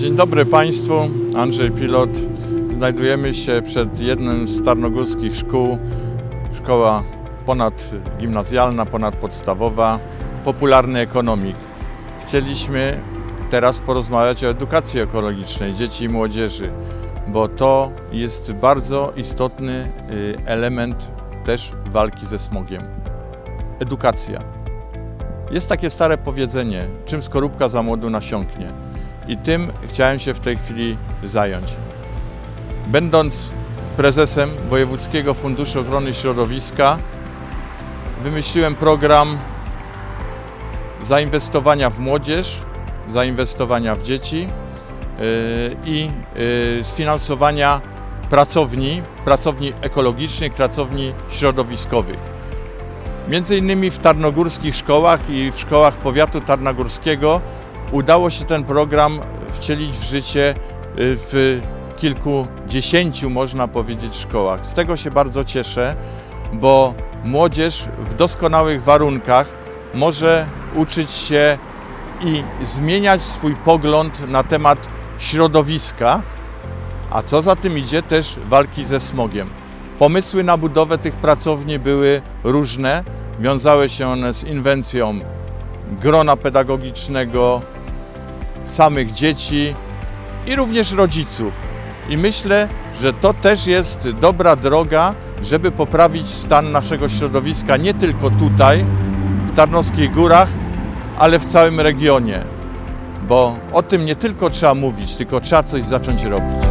Dzień dobry Państwu, Andrzej Pilot. Znajdujemy się przed jednym z tarnogórskich szkół. Szkoła ponadgimnazjalna, ponadpodstawowa, popularny ekonomik. Chcieliśmy teraz porozmawiać o edukacji ekologicznej dzieci i młodzieży, bo to jest bardzo istotny y, element też walki ze smogiem. Edukacja. Jest takie stare powiedzenie, czym skorupka za młodu nasiąknie. I tym chciałem się w tej chwili zająć. Będąc prezesem Wojewódzkiego Funduszu Ochrony Środowiska, wymyśliłem program zainwestowania w młodzież, zainwestowania w dzieci yy, i yy, sfinansowania pracowni, pracowni ekologicznych, pracowni środowiskowych. Między innymi w tarnogórskich szkołach i w szkołach powiatu tarnogórskiego udało się ten program wcielić w życie y, w kilkudziesięciu, można powiedzieć, szkołach. Z tego się bardzo cieszę, bo młodzież w doskonałych warunkach może uczyć się i zmieniać swój pogląd na temat środowiska, a co za tym idzie też walki ze smogiem. Pomysły na budowę tych pracowni były różne, wiązały się one z inwencją grona pedagogicznego, samych dzieci i również rodziców. I myślę, że to też jest dobra droga, żeby poprawić stan naszego środowiska nie tylko tutaj, w Tarnowskich Górach, ale w całym regionie. Bo o tym nie tylko trzeba mówić, tylko trzeba coś zacząć robić.